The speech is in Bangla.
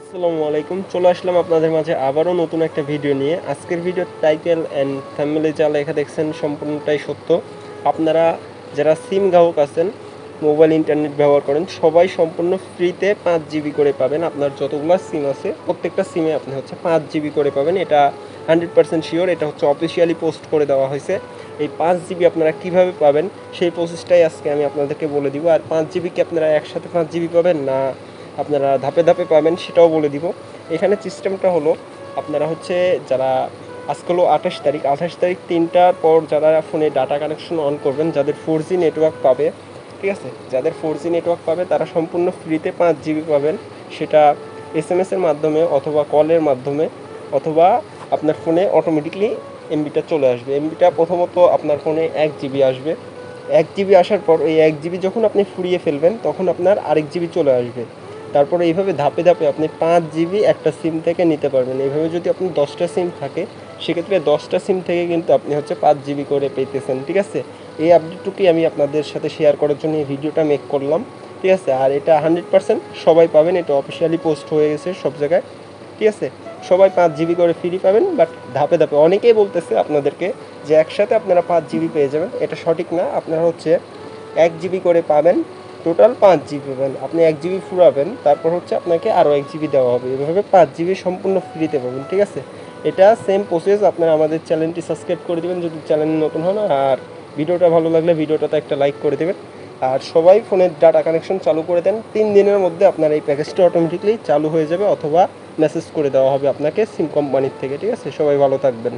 আসসালামু আলাইকুম। চলে আসলাম আপনাদের মাঝে আবারও নতুন একটা ভিডিও নিয়ে। আজকের ভিডিওর টাইটেল অ্যান্ড ফ্যামিলি যা লেখা দেখছেন সম্পূর্ণটাই সত্য। আপনারা যারা সিম গ্রাহক আছেন মোবাইল ইন্টারনেট ব্যবহার করেন, সবাই সম্পূর্ণ ফ্রিতে পাঁচ জিবি করে পাবেন। আপনার যতগুলো সিম আছে, প্রত্যেকটা সিমে আপনি হচ্ছে পাঁচ জিবি করে পাবেন। এটা হান্ড্রেড পার্সেন্ট শিওর এটা হচ্ছে অফিসিয়ালি পোস্ট করে দেওয়া হয়েছে। এই পাঁচ জিবি আপনারা কীভাবে পাবেন, সেই প্রসেসটাই আজকে আমি আপনাদেরকে বলে দিব। আর পাঁচ জিবি কি আপনারা একসাথে পাঁচ জিবি পাবেন না আপনারা ধাপে ধাপে পাবেন, সেটাও বলে দিব। এখানে সিস্টেমটা হলো, আপনারা হচ্ছে যারা আজকে হলো আঠাশ তারিখ আঠাশ তারিখ তিনটার পর যারা ফোনে ডাটা কানেকশন অন করবেন, যাদের ফোর জি নেটওয়ার্ক পাবে, ঠিক আছে? যাদের ফোর জি নেটওয়ার্ক পাবে, তারা সম্পূর্ণ ফ্রিতে পাঁচ জিবি পাবেন। সেটা এস এম এসের মাধ্যমে অথবা কলের মাধ্যমে, অথবা আপনার ফোনে অটোমেটিকলি এমবিটা চলে আসবে। এমবিটা প্রথমত আপনার ফোনে এক জিবি আসবে। এক জিবি আসার পর ওই এক জিবি যখন আপনি ফুরিয়ে ফেলবেন, তখন আপনার আরেক জিবি চলে আসবে। তারপরে এইভাবে ধাপে ধাপে আপনি পাঁচ জিবি একটা সিম থেকে নিতে পারবেন। এইভাবে যদি আপনি দশটা সিম থাকে, সেক্ষেত্রে দশটা সিম থেকে কিন্তু আপনি হচ্ছে পাঁচ জিবি করে পেতেছেন, ঠিক আছে? এই আপডেটটুকুই আমি আপনাদের সাথে শেয়ার করার জন্য এই ভিডিওটা মেক করলাম, ঠিক আছে? আর এটা হান্ড্রেড পার্সেন্ট সবাই পাবেন, এটা অফিসিয়ালি পোস্ট হয়ে গেছে সব জায়গায়, ঠিক আছে? সবাই পাঁচ জিবি করে ফ্রি পাবেন বাট ধাপে ধাপে অনেকেই বলতেছে আপনাদেরকে যে একসাথে আপনারা পাঁচ জিবি পেয়ে যাবেন, এটা সঠিক না। আপনারা হচ্ছে এক জিবি করে পাবেন টোটাল পাঁচ জিবি পাবেন আপনি এক জিবি ফুরাবেন, তারপর হচ্ছে আপনাকে আরও এক জিবি দেওয়া হবে। এভাবে পাঁচ জিবি সম্পূর্ণ ফ্রিতে পাবেন, ঠিক আছে? এটা সেম প্রসেস আপনারা আমাদের চ্যানেলটি সাবস্ক্রাইব করে দেবেন যদি চ্যানেল নতুন হন, আর ভিডিওটা ভালো লাগলে ভিডিওটাতে একটা লাইক করে দেবেন। আর সবাই ফোনের ডাটা কানেকশন চালু করে দেন, তিন দিনের মধ্যে আপনার এই প্যাকেজটা অটোমেটিকলি চালু হয়ে যাবে অথবা মেসেজ করে দেওয়া হবে আপনাকে সিম কোম্পানির থেকে, ঠিক আছে? সবাই ভালো থাকবেন।